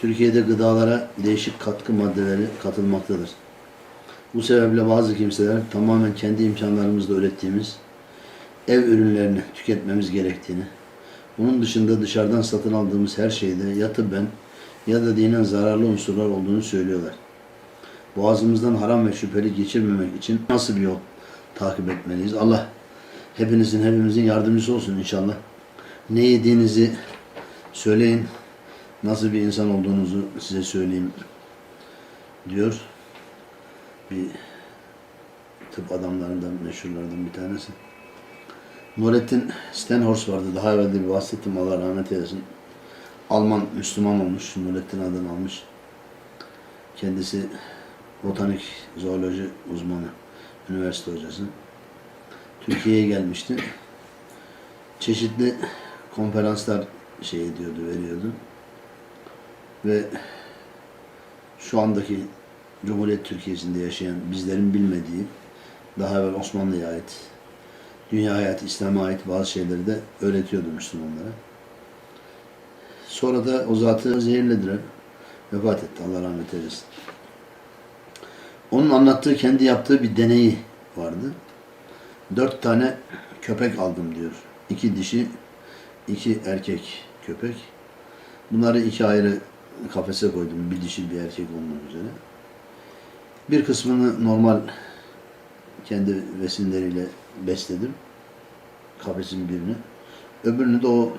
Türkiye'de gıdalara değişik katkı maddeleri katılmaktadır. Bu sebeple bazı kimseler tamamen kendi imkanlarımızla ürettiğimiz ev ürünlerini tüketmemiz gerektiğini, bunun dışında dışarıdan satın aldığımız her şeyde ya tıbben ya da dinen zararlı unsurlar olduğunu söylüyorlar. Boğazımızdan haram ve şüpheli geçirmemek için nasıl bir yol takip etmeliyiz? Allah hepinizin, hepimizin yardımcısı olsun inşallah. Ne yediğinizi söyleyin, nasıl bir insan olduğunuzu size söyleyeyim diyor. Bir tıp adamlarından, meşhurlardan bir tanesi. Nurettin Stenhorst vardı. Daha evvel de bir bahsettim. Allah rahmet eylesin. Alman Müslüman olmuş. Nurettin adını almış. Kendisi botanik, zooloji uzmanı. Üniversite hocası. Türkiye'ye gelmişti. Çeşitli konferanslar şey ediyordu, veriyordu. Ve şu andaki Cumhuriyet Türkiye'sinde yaşayan bizlerin bilmediği, daha evvel Osmanlı'ya ait, dünya hayatı, İslam'a ait bazı şeyleri de öğretiyordu Müslümanlara. Sonra da o zatı zehirlediler. Vefat etti. Allah rahmet eylesin. Onun anlattığı, kendi yaptığı bir deneyi vardı. Dört tane köpek aldım diyor. İki dişi, iki erkek köpek. Bunları iki ayrı kafese koydum. Bir dişi bir erkek olmak üzere. Bir kısmını normal kendi besinleriyle besledim. Kafesin birini. Öbürünü de o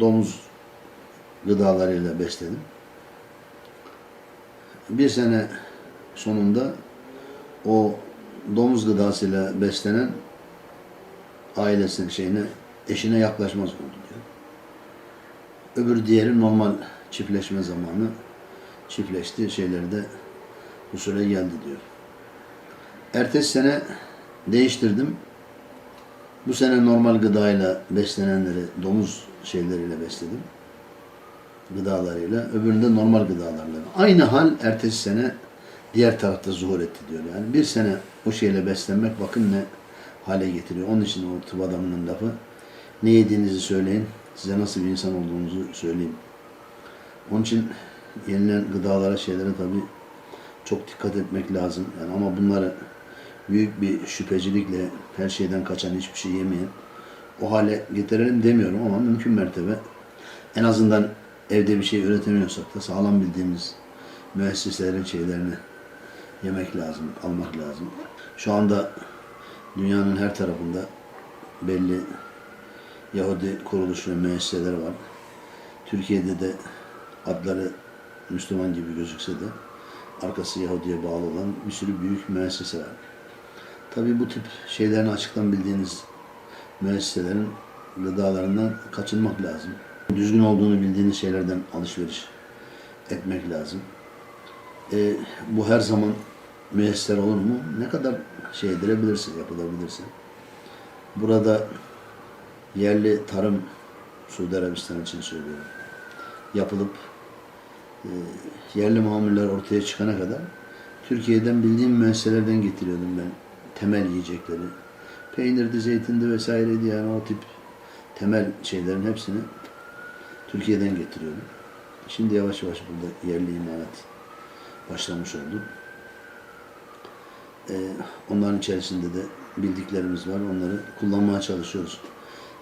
domuz gıdalarıyla besledim. Bir sene sonunda o domuz gıdasıyla beslenen ailesinin şeyine, eşine yaklaşmaz oldu diyor. Öbür diğeri normal çiftleşme zamanı çiftleşti. Şeyleri de husule geldi diyor. Ertesi sene değiştirdim. Bu sene normal gıdayla beslenenleri domuz şeyleriyle besledim. Gıdalarıyla. Öbüründe normal gıdalarla. Aynı hal ertesi sene diğer tarafta zuhur etti diyor. Yani bir sene o şeyle beslenmek bakın ne hale getiriyor. Onun için o tıp adamının lafı ne yediğinizi söyleyin. Size nasıl bir insan olduğunuzu söyleyeyim. Onun için yenilen gıdalara, şeylere tabii çok dikkat etmek lazım. Yani ama bunları büyük bir şüphecilikle her şeyden kaçan, hiçbir şey yemeyen o hale getirelim demiyorum ama mümkün mertebe en azından evde bir şey üretemiyorsak da sağlam bildiğimiz müesseselerin şeylerini yemek lazım, almak lazım. Şu anda dünyanın her tarafında belli Yahudi kuruluş ve müesseseleri var. Türkiye'de de adları Müslüman gibi gözükse de arkası Yahudi'ye bağlı olan bir sürü büyük müessese var. Tabii bu tip şeylerin açıktan bildiğiniz müesseselerin gıdalarından kaçınmak lazım. Düzgün olduğunu bildiğiniz şeylerden alışveriş etmek lazım. E, bu her zaman müesser olur mu? Ne kadar şey edilebilirse, yapılabilirse. Burada yerli tarım Suudi Arabistan için söylüyorum. Yapılıp e, yerli mamuller ortaya çıkana kadar Türkiye'den bildiğim müesseselerden getiriyordum ben temel yiyecekleri. Peynirdi, zeytindi vesaireydi yani o tip temel şeylerin hepsini Türkiye'den getiriyordum. Şimdi yavaş yavaş burada yerli imalat başlamış oldu. Ee, onların içerisinde de bildiklerimiz var. Onları kullanmaya çalışıyoruz.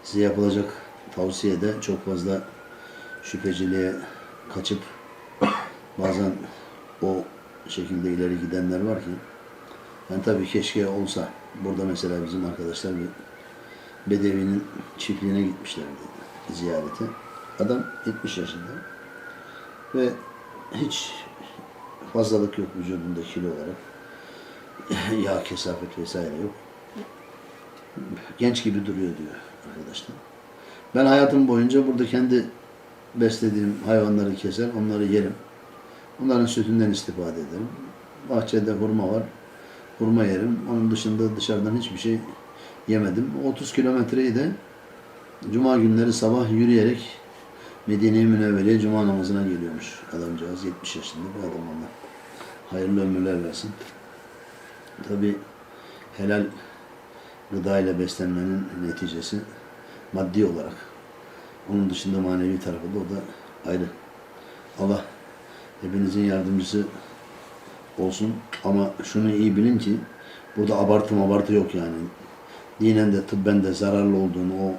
Size yapılacak tavsiye de çok fazla şüpheciliğe kaçıp bazen o şekilde ileri gidenler var ki yani tabii keşke olsa. Burada mesela bizim arkadaşlar bir Bedevi'nin çiftliğine gitmişlerdi ziyarete. Adam 70 yaşında ve hiç fazlalık yok vücudunda kilo olarak. Yağ kesafet vesaire yok. Genç gibi duruyor diyor arkadaşlar. Ben hayatım boyunca burada kendi beslediğim hayvanları keser, onları yerim. Onların sütünden istifade ederim. Bahçede hurma var hurma yerim. Onun dışında dışarıdan hiçbir şey yemedim. 30 kilometreyi de Cuma günleri sabah yürüyerek Medine-i Münevvere'ye Cuma namazına geliyormuş adamcağız. 70 yaşında bir adam Allah. Hayırlı ömürler versin. Tabi helal gıda ile beslenmenin neticesi maddi olarak. Onun dışında manevi tarafı da o da ayrı. Allah hepinizin yardımcısı olsun ama şunu iyi bilin ki burada abartı abartı yok yani. Dinen de tıbben de zararlı olduğunu o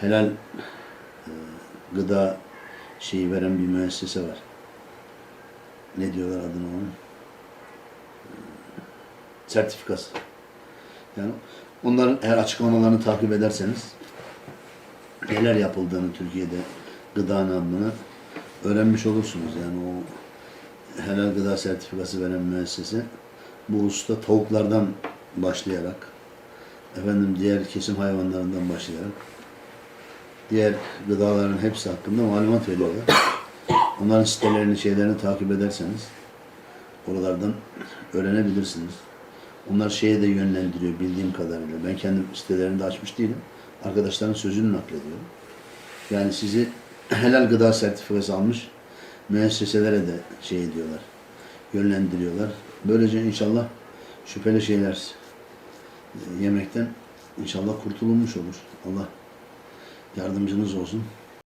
helal e, gıda şeyi veren bir müessese var. Ne diyorlar adını onun? Sertifikası. Yani onların eğer açıklamalarını takip ederseniz neler yapıldığını Türkiye'de gıdanın adına öğrenmiş olursunuz. Yani o helal gıda sertifikası veren müessese bu hususta tavuklardan başlayarak efendim diğer kesim hayvanlarından başlayarak diğer gıdaların hepsi hakkında malumat veriyorlar. Onların sitelerini, şeylerini takip ederseniz oralardan öğrenebilirsiniz. Onlar şeye de yönlendiriyor bildiğim kadarıyla. Ben kendim sitelerinde açmış değilim. Arkadaşların sözünü naklediyorum. Yani sizi helal gıda sertifikası almış müesseselere de şey ediyorlar. Yönlendiriyorlar. Böylece inşallah şüpheli şeyler e, yemekten inşallah kurtulunmuş olur. Allah yardımcınız olsun.